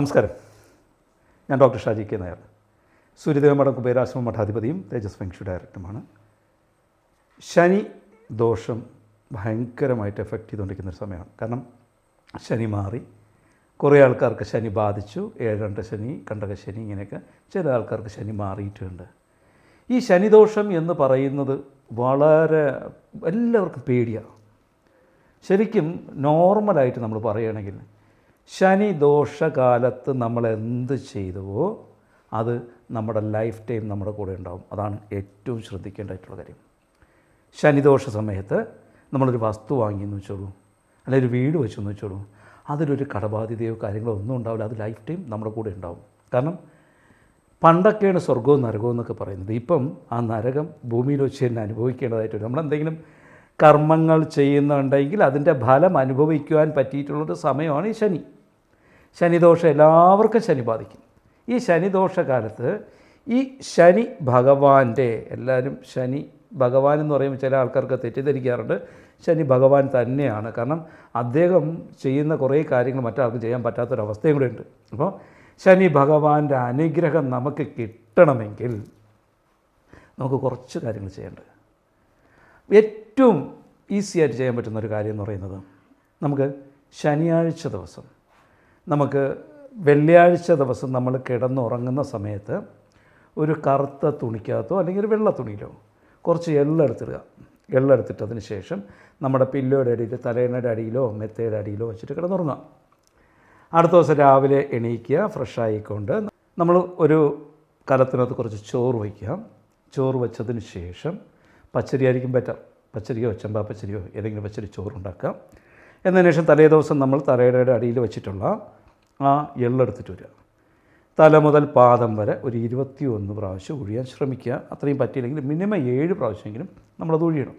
നമസ്കാരം. ഞാൻ doctor Shaji K Nair. Suryadevamadom കുബേരാശ്രമ മഠാധിപതിയും തേജസ് ഫെങ്ഷു ഡയറക്ടറുമാണ്. ശനി ദോഷം ഭയങ്കരമായിട്ട് എഫക്റ്റ് ചെയ്തുകൊണ്ടിരിക്കുന്ന ഒരു സമയമാണ്. കാരണം ശനി മാറി കുറേ ആൾക്കാർക്ക് ശനി ബാധിച്ചു ഏഴണ്ട ശനി കണ്ടക ശനി ഇങ്ങനെയൊക്കെ ചില ആൾക്കാർക്ക് ശനി മാറിയിട്ടുണ്ട്. ഈ ശനിദോഷം എന്ന് പറയുന്നത് വളരെ എല്ലാവർക്കും പേടിയാണ്. ശരിക്കും നോർമലായിട്ട് നമ്മൾ പറയുകയാണെങ്കിൽ ശനി ദോഷകാലത്ത് നമ്മൾ എന്ത് ചെയ്തുവോ അത് നമ്മുടെ ലൈഫ് ടൈം നമ്മുടെ കൂടെ ഉണ്ടാവും. അതാണ് ഏറ്റവും ശ്രദ്ധിക്കേണ്ടതായിട്ടുള്ള കാര്യം. ശനിദോഷ സമയത്ത് നമ്മളൊരു വസ്തു വാങ്ങി എന്ന് വെച്ചോളൂ അല്ലെങ്കിൽ ഒരു വീട് വെച്ചെന്ന് വെച്ചോളൂ അതിലൊരു കടബാധ്യതയോ കാര്യങ്ങളോ ഒന്നും ഉണ്ടാവില്ല. അത് ലൈഫ് ടൈം നമ്മുടെ കൂടെ ഉണ്ടാവും. കാരണം പണ്ടൊക്കെയാണ് സ്വർഗവും നരകവും എന്നൊക്കെ പറയുന്നത്. ഇപ്പം ആ നരകം ഭൂമിയിൽ വെച്ച് തന്നെ അനുഭവിക്കേണ്ടതായിട്ട് വരും നമ്മളെന്തെങ്കിലും കർമ്മങ്ങൾ ചെയ്യുന്നുണ്ടെങ്കിൽ അതിന്റെ ഫലം അനുഭവിക്കുവാൻ പറ്റിയിട്ടുള്ളൊരു സമയമാണ് ഈ ശനി. ശനിദോഷം എല്ലാവർക്കും ശനി ബാധിക്കും ഈ ശനിദോഷ കാലത്ത് ഈ ശനി ഭഗവാന്റെ എല്ലാവരും ശനി ഭഗവാൻ എന്ന് പറയുമ്പോൾ ചില ആൾക്കാർക്ക് തെറ്റിദ്ധരിക്കാറുണ്ട്. ശനി ഭഗവാൻ തന്നെയാണ്. കാരണം അദ്ദേഹം ചെയ്യുന്ന കുറേ കാര്യങ്ങൾ മറ്റാർക്കും ചെയ്യാൻ പറ്റാത്തൊരവസ്ഥയും കൂടെ ഉണ്ട്. അപ്പോൾ ശനി ഭഗവാന്റെ അനുഗ്രഹം നമുക്ക് കിട്ടണമെങ്കിൽ നമുക്ക് കുറച്ച് കാര്യങ്ങൾ ചെയ്യേണ്ടത്. ഏറ്റവും ഈസിയായിട്ട് ചെയ്യാൻ പറ്റുന്ന ഒരു കാര്യം എന്ന് പറയുന്നത് നമുക്ക് ശനിയാഴ്ച ദിവസം നമുക്ക് വെള്ളിയാഴ്ച ദിവസം നമ്മൾ കിടന്നുറങ്ങുന്ന സമയത്ത് ഒരു കറുത്ത തുണിക്കകത്തോ അല്ലെങ്കിൽ ഒരു വെള്ള തുണിയിലോ കുറച്ച് എള്ളെടുത്തിടുക എള്ളെടുത്തിട്ടതിന് ശേഷം നമ്മുടെ പില്ലോയുടെ അടിയിൽ തലേണയുടെ അടിയിലോ മെത്തയുടെ അടിയിലോ വെച്ചിട്ട് കിടന്നുറങ്ങുക. അടുത്ത ദിവസം രാവിലെ എണീക്കുക ഫ്രഷായിക്കൊണ്ട് നമ്മൾ ഒരു കലത്തിനകത്ത് കുറച്ച് ചോറ് വയ്ക്കുക. ചോറ് വെച്ചതിന് ശേഷം പച്ചരി ആയിരിക്കും ബെറ്റർ പച്ചരിയോ ചെമ്പാ പച്ചരിയോ ഏതെങ്കിലും പച്ചരി ചോറുണ്ടാക്കുക. എന്നതിന് ശേഷം തലേ ദിവസം നമ്മൾ തലയുടെ അടിയിൽ വെച്ചിട്ടുള്ള ആ എള്ളെടുത്തിട്ട് വരിക. തല മുതൽ പാദം വരെ ഒരു ഇരുപത്തി ഒന്ന് പ്രാവശ്യം ഒഴിയാൻ ശ്രമിക്കുക. അത്രയും പറ്റിയില്ലെങ്കിൽ മിനിമം ഏഴ് പ്രാവശ്യമെങ്കിലും നമ്മളത് ഒഴിയണം.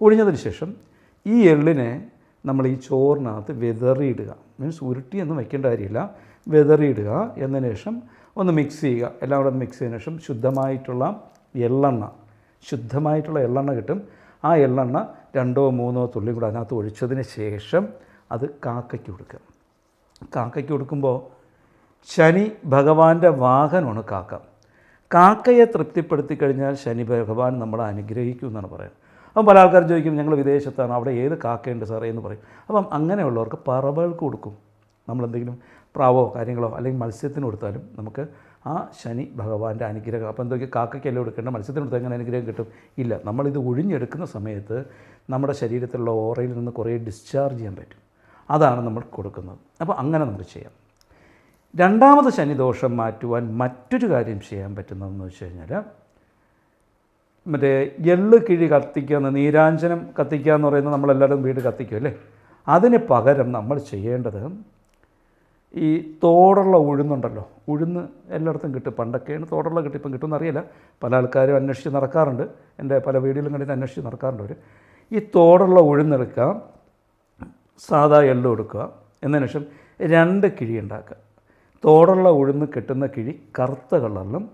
ഒഴിഞ്ഞതിന് ശേഷം ഈ എള്ളിനെ നമ്മൾ ഈ ചോറിനകത്ത് വെതറിയിടുക. മീൻസ് ഉരുട്ടിയൊന്നും വയ്ക്കേണ്ട കാര്യമില്ല. വെതറിയിടുക. എന്നതിന് ശേഷം ഒന്ന് മിക്സ് ചെയ്യുക. എല്ലാം കൂടെ മിക്സ് ചെയ്തതിന് ശേഷം ശുദ്ധമായിട്ടുള്ള എള്ളെണ്ണ ശുദ്ധമായിട്ടുള്ള എള്ളെണ്ണ കിട്ടും. ആ എള്ളെണ്ണ രണ്ടോ മൂന്നോ തുള്ളി കൂടെ അതിനകത്ത് ഒഴിച്ചതിന് ശേഷം അത് കാക്കയ്ക്ക് കൊടുക്കുക. കാക്കയ്ക്ക് കൊടുക്കുമ്പോൾ ശനി ഭഗവാന്റെ വാഹനമാണ് കാക്ക. കാക്കയെ തൃപ്തിപ്പെടുത്തി കഴിഞ്ഞാൽ ശനി ഭഗവാൻ നമ്മളെ അനുഗ്രഹിക്കും എന്നാണ് പറയുന്നത്. അപ്പം പല ആൾക്കാർ ചോദിക്കും ഞങ്ങൾ വിദേശത്താണ് അവിടെ ഏത് കാക്കയുണ്ട് സാറേ? എന്ന് പറയും. അപ്പം അങ്ങനെയുള്ളവർക്ക് പറവകൾക്ക് കൊടുക്കും. നമ്മളെന്തെങ്കിലും പ്രാവോ കാര്യങ്ങളോ അല്ലെങ്കിൽ മത്സ്യത്തിന് കൊടുത്താലും നമുക്ക് ആ ശനി ഭഗവാന്റെ അനുഗ്രഹം. അപ്പോൾ എന്തൊക്കെ കാക്കയ്ക്കല്ലേ കൊടുക്കേണ്ട മത്സ്യത്തിന് കൊടുത്താൽ എങ്ങനെ അനുഗ്രഹം കിട്ടും? ഇല്ല നമ്മളിത് ഒഴിഞ്ഞെടുക്കുന്ന സമയത്ത് നമ്മുടെ ശരീരത്തിലുള്ള ഓറയിൽ നിന്ന് കുറേ ഡിസ്ചാർജ് ചെയ്യാൻ പറ്റും. അതാണ് നമ്മൾ കൊടുക്കുന്നത്. അപ്പോൾ അങ്ങനെ നമ്മൾ ചെയ്യാം. രണ്ടാമത് ശനിദോഷം മാറ്റുവാൻ മറ്റൊരു കാര്യം ചെയ്യാൻ പറ്റുന്നതെന്ന് വെച്ച് കഴിഞ്ഞാൽ മറ്റേ എള്ള് കിഴി കത്തിക്കുക നീരാഞ്ജനം കത്തിക്കുക എന്ന് പറയുന്നത് നമ്മളെല്ലാവരും വീട് കത്തിക്കും അല്ലേ? അതിന് പകരം നമ്മൾ ചെയ്യേണ്ടത് ഈ തോടുള്ള ഉഴുന്നുണ്ടല്ലോ. ഉഴുന്ന് എല്ലായിടത്തും കിട്ടും. പണ്ടൊക്കെയാണ് തോടുള്ള കിട്ടും ഇപ്പം കിട്ടുമെന്ന് അറിയില്ല. പല ആൾക്കാരും അന്വേഷിച്ച് നടക്കാറുണ്ട്. എന്റെ പല വീടുകളും കണ്ടിട്ട് അന്വേഷിച്ച് നടക്കാറുണ്ട് അവർ ഈ തോടുള്ള ഉഴുന്നെടുക്കുക സാധാ എള്ള് കൊടുക്കുക. എന്നതിന് ശേഷം രണ്ട് കിഴി ഉണ്ടാക്കുക. തോടുള്ള ഉഴുന്ന് കെട്ടുന്ന കിഴി കറുത്ത കളറിലും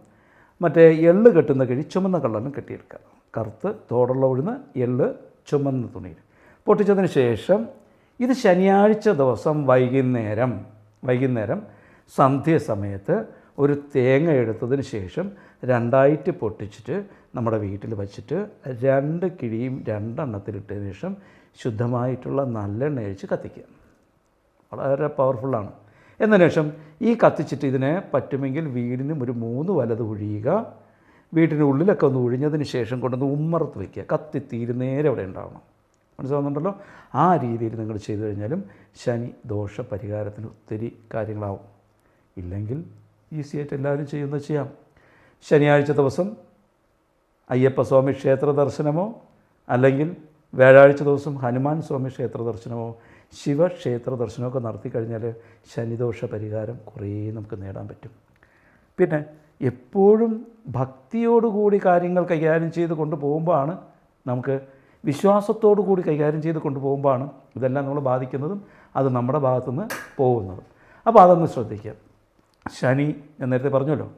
മറ്റേ എള്ള് കെട്ടുന്ന കിഴി ചുമന്ന കളറിലും കെട്ടിയെടുക്കുക. കറുത്ത് തോടുള്ള ഉഴുന്ന് എള്ള് ചുമന്ന തുണിയിൽ പൊട്ടിച്ചതിന് ശേഷം ഇത് ശനിയാഴ്ച ദിവസം വൈകുന്നേരം വൈകുന്നേരം സന്ധ്യസമയത്ത് ഒരു തേങ്ങ എടുത്തതിന് ശേഷം രണ്ടായിട്ട് പൊട്ടിച്ചിട്ട് നമ്മുടെ വീട്ടിൽ വച്ചിട്ട് രണ്ട് കിഴിയും രണ്ടെണ്ണത്തിലിട്ടതിന് ശേഷം ശുദ്ധമായിട്ടുള്ള നല്ലെണ്ണ ഒഴിച്ച് കത്തിക്കുക. വളരെ പവർഫുള്ളാണ് എന്നതിന് ശേഷം ഈ കത്തിച്ചിട്ട് ഇതിനെ പറ്റുമെങ്കിൽ വീടിനും ഒരു മൂന്ന് വലത് ഒഴിയുക വീട്ടിന്റെ ഉള്ളിലൊക്കെ ഒന്ന് ഒഴിഞ്ഞതിന് ശേഷം കൊണ്ടുവന്ന് ഉമ്മറത്ത് വയ്ക്കുക കത്തി തീരുന്നേരെ അവിടെ ഉണ്ടാവണം. മനസ്സിലാവുന്നുണ്ടല്ലോ? ആ രീതിയിൽ നിങ്ങൾ ചെയ്തു കഴിഞ്ഞാലും ശനി ദോഷ പരിഹാരത്തിന് ഒത്തിരി കാര്യങ്ങളാവും. ഇല്ലെങ്കിൽ ഈസി ആയിട്ട് എല്ലാവരും ചെയ്യുന്നത് ചെയ്യാം. ശനിയാഴ്ച ദിവസം അയ്യപ്പസ്വാമി ക്ഷേത്ര ദർശനമോ അല്ലെങ്കിൽ വ്യാഴാഴ്ച ദിവസം ഹനുമാൻ സ്വാമി ക്ഷേത്ര ദർശനമോ ശിവക്ഷേത്ര ദർശനമൊക്കെ നടത്തി കഴിഞ്ഞാൽ ശനിദോഷ പരിഹാരം കുറേ നമുക്ക് നേടാൻ പറ്റും. പിന്നെ എപ്പോഴും ഭക്തിയോടുകൂടി കാര്യങ്ങൾ കൈകാര്യം ചെയ്ത് കൊണ്ടുപോകുമ്പോഴാണ് നമുക്ക് വിശ്വാസത്തോടു കൂടി കൈകാര്യം ചെയ്ത് കൊണ്ടുപോകുമ്പോഴാണ് ഇതെല്ലാം നമ്മൾ ബാധിക്കുന്നതും അത് നമ്മുടെ ഭാഗത്തുനിന്ന് പോകുന്നതും. അപ്പോൾ അതൊന്ന് ശ്രദ്ധിക്കുക. ശനി ഞാൻ നേരത്തെ പറഞ്ഞല്ലോ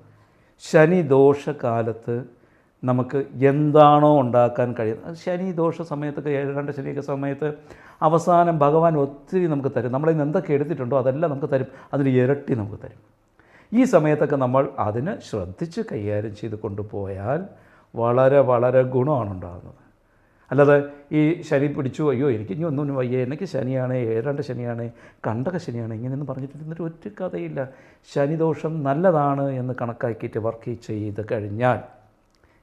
ശനി ദോഷകാലത്ത് നമുക്ക് എന്താണോ ഉണ്ടാക്കാൻ കഴിയുന്നത്. ശനി ദോഷ സമയത്തൊക്കെ ഏഴാണ്ട് ശനിയൊക്കെ സമയത്ത് അവസാനം ഭഗവാൻ ഒത്തിരി നമുക്ക് തരും. നമ്മളിൽ നിന്ന് എന്തൊക്കെ എടുത്തിട്ടുണ്ടോ അതെല്ലാം നമുക്ക് തരും. അതിന് ഇരട്ടി നമുക്ക് തരും. ഈ സമയത്തൊക്കെ നമ്മൾ അതിന് ശ്രദ്ധിച്ച് കൈകാര്യം ചെയ്ത് കൊണ്ടുപോയാൽ വളരെ വളരെ ഗുണമാണ് ഉണ്ടാകുന്നത്. അല്ലാതെ ഈ ശനി പിടിച്ചു അയ്യോ എനിക്ക് ഇനി ഒന്നും വയ്യ. എനിക്ക് ശനിയാണ് ഏഴാണ്ട് ശനിയാണ് കണ്ടക ശനിയാണ് ഇങ്ങനെയൊന്നും പറഞ്ഞിട്ട് ഒറ്റ കഥയില്ല. ശനിദോഷം നല്ലതാണ് എന്ന് കണക്കാക്കിയിട്ട് വർക്ക് ചെയ്ത് കഴിഞ്ഞാൽ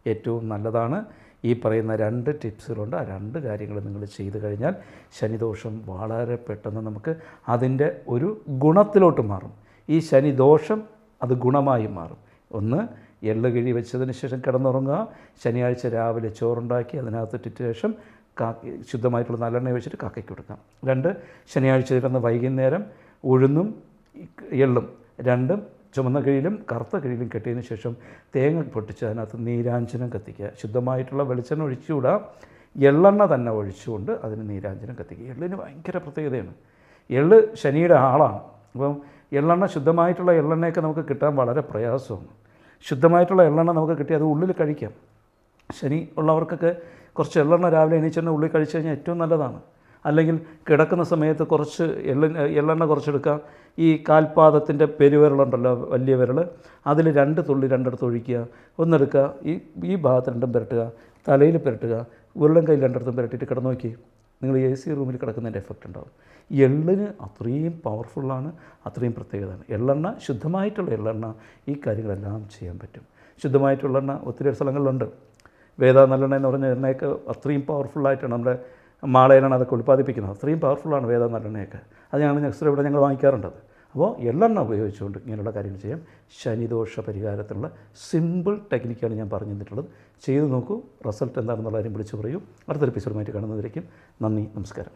ഏറ്റവും നല്ലതാണ്. ഈ പറയുന്ന രണ്ട് ടിപ്സുകളുണ്ട്. ആ രണ്ട് കാര്യങ്ങൾ നിങ്ങൾ ചെയ്തു കഴിഞ്ഞാൽ ശനിദോഷം വളരെ പെട്ടെന്ന് നമുക്ക് അതിന്റെ ഒരു ഗുണത്തിലോട്ട് മാറും. ഈ ശനിദോഷം അത് ഗുണമായി മാറും. ഒന്ന് എള്ള് കിഴി വെച്ചതിന് ശേഷം കിടന്നുറങ്ങുക. ശനിയാഴ്ച രാവിലെ ചോറുണ്ടാക്കി അതിനകത്തിട്ടിട്ട് ശേഷം കാക്കി ശുദ്ധമായിട്ടുള്ള നല്ലെണ്ണ വെച്ചിട്ട് കാക്കയ്ക്ക് കൊടുക്കാം. രണ്ട് ശനിയാഴ്ച കിടന്ന് വൈകുന്നേരം ഉഴുന്നും എള്ളും. രണ്ടും ചുമന്ന കിഴിയിലും കറുത്ത കിഴിയിലും കെട്ടിയതിന് ശേഷം തേങ്ങ പൊട്ടിച്ച് അതിനകത്ത് നീരാഞ്ജനം കത്തിക്കുക. ശുദ്ധമായിട്ടുള്ള വെളിച്ചെണ്ണ ഒഴിച്ചുകൂടാ. എള്ളെണ്ണ തന്നെ ഒഴിച്ചുകൊണ്ട് അതിന് നീരാഞ്ജനം കത്തിക്കുക. എള്ളിന് ഭയങ്കര പ്രത്യേകതയാണ്. എള്ള് ശനിയുടെ ആളാണ്. അപ്പം എള്ളെണ്ണ ശുദ്ധമായിട്ടുള്ള എള്ളെണ്ണയൊക്കെ നമുക്ക് കിട്ടാൻ വളരെ പ്രയാസമാണ്. ശുദ്ധമായിട്ടുള്ള എള്ളെണ്ണ നമുക്ക് കിട്ടി അത് ഉള്ളിൽ കഴിക്കാം. ശനി ഉള്ളവർക്കൊക്കെ കുറച്ച് എള്ളെണ്ണ രാവിലെ എണീച്ചെണ്ണ ഉള്ളിൽ കഴിച്ചു കഴിഞ്ഞാൽ ഏറ്റവും നല്ലതാണ്. അല്ലെങ്കിൽ കിടക്കുന്ന സമയത്ത് കുറച്ച് എള്ള എള്ളെണ്ണ കുറച്ചെടുക്കുക ഈ കാൽപാദത്തിന്റെ പെരുവിരലുണ്ടല്ലോ വലിയ വിരൽ അതിൽ രണ്ട് തുള്ളി രണ്ടിടത്ത് ഒഴിക്കുക. ഒന്നെടുക്കുക ഈ ഈ ഭാഗത്ത് രണ്ടും പുരട്ടുക. തലയിൽ പുരട്ടുക. ഉരുളൻ കയ്യിൽ രണ്ടിടത്തും പുരട്ടിയിട്ട് കിടന്നു നോക്കി. നിങ്ങൾ എ സി റൂമിൽ കിടക്കുന്നതിന്റെ എഫക്റ്റ് ഉണ്ടാവും. എള്ളിന് അത്രയും പവർഫുള്ളാണ് അത്രയും പ്രത്യേകതയാണ്. എള്ളെണ്ണ ശുദ്ധമായിട്ടുള്ള എള്ളെണ്ണ ഈ കാര്യങ്ങളെല്ലാം ചെയ്യാൻ പറ്റും. ശുദ്ധമായിട്ടുള്ള എണ്ണ ഒത്തിരി സ്ഥലങ്ങളിലുണ്ട്. വേദ നല്ലെണ്ണ എന്ന് പറഞ്ഞ എണ്ണയൊക്കെ അത്രയും പവർഫുള്ളായിട്ടാണ് നമ്മുടെ മാളയിലാണ് അതൊക്കെ ഉൽപ്പാദിപ്പിക്കുന്നത്. അത്രയും പവർഫുള്ളാണ് വേദ നല്ലെണ്ണയൊക്കെ അത് ഞങ്ങൾ നെക്സ്റ്റ് ഇവിടെ ഞങ്ങൾ വാങ്ങിക്കാറുണ്ട് അപ്പോൾ എള്ളെണ്ണ ഉപയോഗിച്ചുകൊണ്ട് ഇങ്ങനെയുള്ള കാര്യങ്ങൾ ചെയ്യാം. ശനിദോഷ പരിഹാരത്തിനുള്ള സിമ്പിൾ ടെക്നിക്കാണ് ഞാൻ പറഞ്ഞു തന്നിട്ടുള്ളത്. ചെയ്തു നോക്കൂ. റിസൾട്ട് എന്താണെന്നുള്ള കാര്യം വിളിച്ചു പറയൂ. അടുത്തൊരു എപ്പിസോഡുമായിട്ട് കാണുന്നതിലേക്കും നന്ദി നമസ്കാരം.